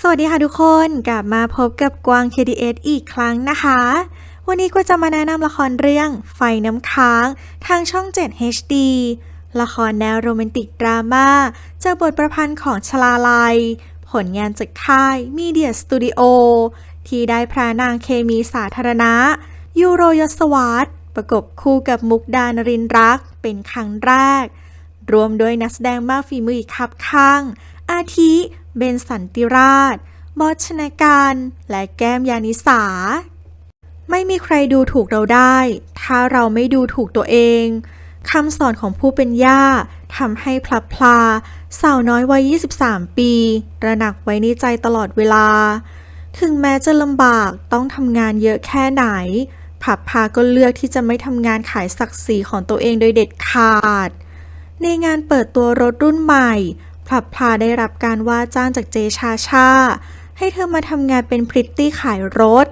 สวัสดีค่ะทุกคนกลับมาพบกับกวาง KDS อีกครั้งนะคะ วันนี้ก็จะมาแนะนำละครเรื่องไฟน้ำค้าง ทางช่อง 7 HD ละครแนวโรแมนติกดราม่าจากบทประพันธ์ของชลาลัย ผลงานจากค่ายมีเดียสตูดิโอที่ได้พระนางเคมีสาธารณะ ยูโรยศวัตประกบคู่กับมุกดานรินรักเป็นครั้งแรก รวมด้วยนักแสดงมากฝีมืออีกคับข้าง อาทิ เบนสันติราชบอชนาการ และแก้มยานิสา ไม่มีใครดูถูกเราได้ ถ้าเราไม่ดูถูกตัวเองคำสอนของผู้เป็นย่าทำให้พลับพลา สาวน้อยวัย 23 ปีระหนักไว้ในใจตลอดเวลา ถึงแม้จะลำบากต้องทำงานเยอะแค่ไหน ผับพาก็เลือกที่จะไม่ทำงานขายศักดิ์ศรีของตัวเองโดยเด็ดขาด ในงานเปิดตัวรถรุ่นใหม่ พลับพลาได้รับการว่าจ้างจากเจชาชา ให้เธอมาทำงานเป็นพริตตี้ขายรถ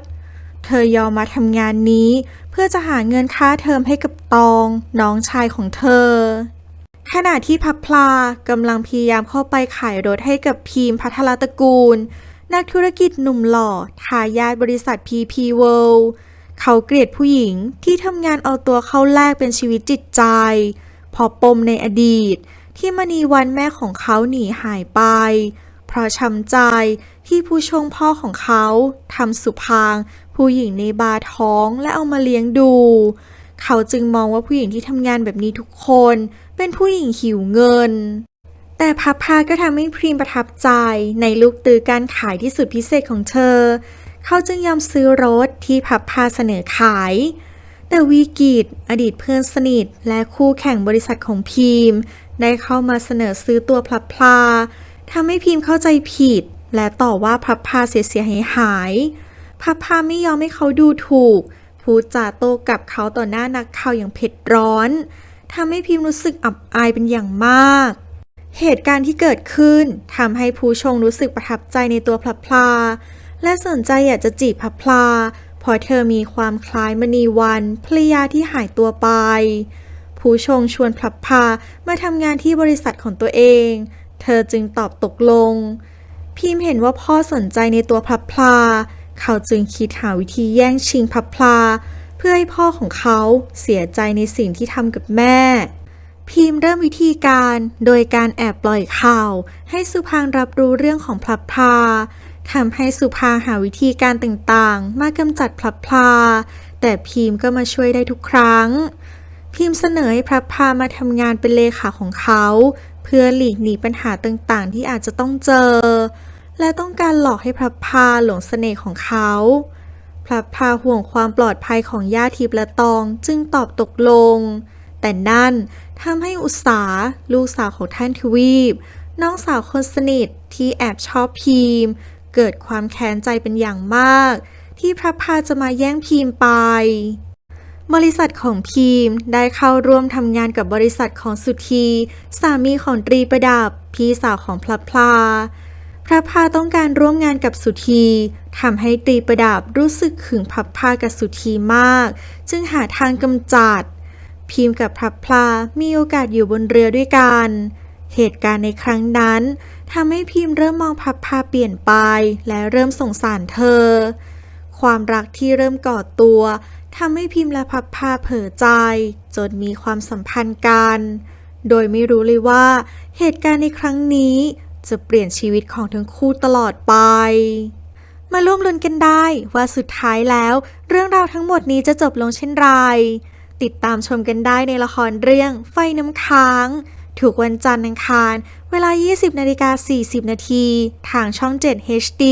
เธอยอมมาทำงานนี้ เพื่อจะหาเงินค่าเทอมให้กับตอง น้องชายของเธอ ขณะที่พับพลากำลังพยายามเข้าไปขายรถให้กับพีมพัทรตระกูล นักธุรกิจหนุ่มหล่อทายาทบริษัท PP World เขาเกลียดผู้หญิงที่ทำงานเอาตัวเข้าแลกเป็นชีวิตจิตใจ พอปมในอดีต ที่มณีวันแม่ของเขาหนีหายไป เพราะช้ำใจที่ผู้ชงพ่อของเขาทำสุพาง ผู้หญิงในบาร์ท้องและเอามาเลี้ยงดู เขาจึงมองว่าผู้หญิงที่ทำงานแบบนี้ทุกคน เป็นผู้หญิงหิวเงิน แต่พับพาก็ทำให้พรีมประทับใจในลูกตือการขายที่สุดพิเศษของเธอ เขาจึงยอมซื้อรถที่พับพาเสนอขาย แต่วีกิตอดีตเพื่อนสนิท และคู่แข่งบริษัทของพีม ได้เข้ามาเสนอซื้อตัวพลับพลาทำให้พีมเข้าใจผิด และต่อว่าพลับพลาเสียเสียหายหายๆพับพาไม่ยอมให้เขาดูถูก พูดจาโต้กลับเขาต่อหน้านักข่าวอย่างเผ็ดร้อนทำให้พิมรู้สึกอับอายเป็นอย่างมาก เหตุการณ์ที่เกิดขึ้นทำให้ผู้ชงรู้สึกประทับใจในตัวพลับพลาและสนใจอยากจะจีบพลับพลา ราะเธอมีความคล้ายมณีวันภรรยาที่หายตัวไป ผู้ชงชวนพลับพลามาทำงานที่บริษัทของตัวเอง เธอจึงตอบตกลง พิมเห็นว่าพ่อสนใจในตัวพลับพลา เขาจึงคิดหาวิธีแย่งชิงพลับพลา เพื่อให้พ่อของเขาเสียใจในสิ่งที่ทำกับแม่ พิมพ์เริ่มวิธีการโดยการแอบปล่อยข่าว ให้สุพางรับรู้เรื่องของพลับพลา ทำให้สุพาหาวิธีการต่างๆ มากำจัดพลับพลา แต่พิมพ์ก็มาช่วยได้ทุกครั้ง พิมพ์เสนอให้พลับพลามาทำงานเป็นเลขาของเขา เพื่อหลีกหนีปัญหาต่างๆ ที่อาจจะต้องเจอ และต้องการหลอกให้พลับพลาหลงเสน่ห์ของเขาพลับพลาห่วงความปลอดภัยของย่าทิพและตองจึงตอบตกลง แต่นั่นทำให้อุตสาลูกสาวของท่านทวีป น้องสาวคนสนิทที่แอบชอบพีม เกิดความแค้นใจเป็นอย่างมาก ที่พระพาจะมาแย่งพีมไป บริษัทของพีมได้เข้าร่วมทำงานกับบริษัทของสุธี สามีของตรีประดับ พี่สาวของพระพลา พระพาต้องการร่วมงานกับสุธีทำให้ตรีประดับรู้สึกขึงพับพากับสุธีมาก จึงหาทางกำจัดพิมกับพระพลามีโอกาสอยู่บนเรือด้วยกัน เหตุการณ์ในครั้งนั้นทำให้พิมพ์เริ่มมองพับพาเปลี่ยนไป และเริ่มสงสารเธอ ความรักที่เริ่มก่อตัวทำให้พิมพ์และพับพาเผลอใจ จนมีความสัมพันธ์กัน โดยไม่รู้เลยว่า เหตุการณ์ในครั้งนี้จะเปลี่ยนชีวิตของทั้งคู่ตลอดไป มาร่วมลุ้นกันได้ว่าสุดท้ายแล้ว เรื่องราวทั้งหมดนี้จะจบลงเช่นไร ติดตามชมกันได้ในละครเรื่องไฟน้ำค้าง ถูกวันจันทร์อังคาร เวลา 20นาฬิกา40 นาที ทางช่อง 7 HD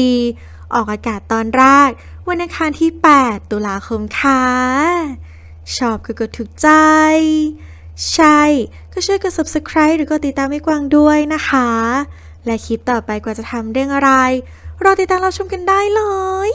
ออกอากาศตอนแรก วันอังคารที่ 8 ตุลาคมค่ะ ชอบก็กดถูกใจ ใช่ ก็ช่วยกด subscribe หรือกดติดตามให้กวางด้วยนะคะ และคลิปต่อไปกว่าจะทำเรื่องอะไร รอติดตามรับชมกันได้เลย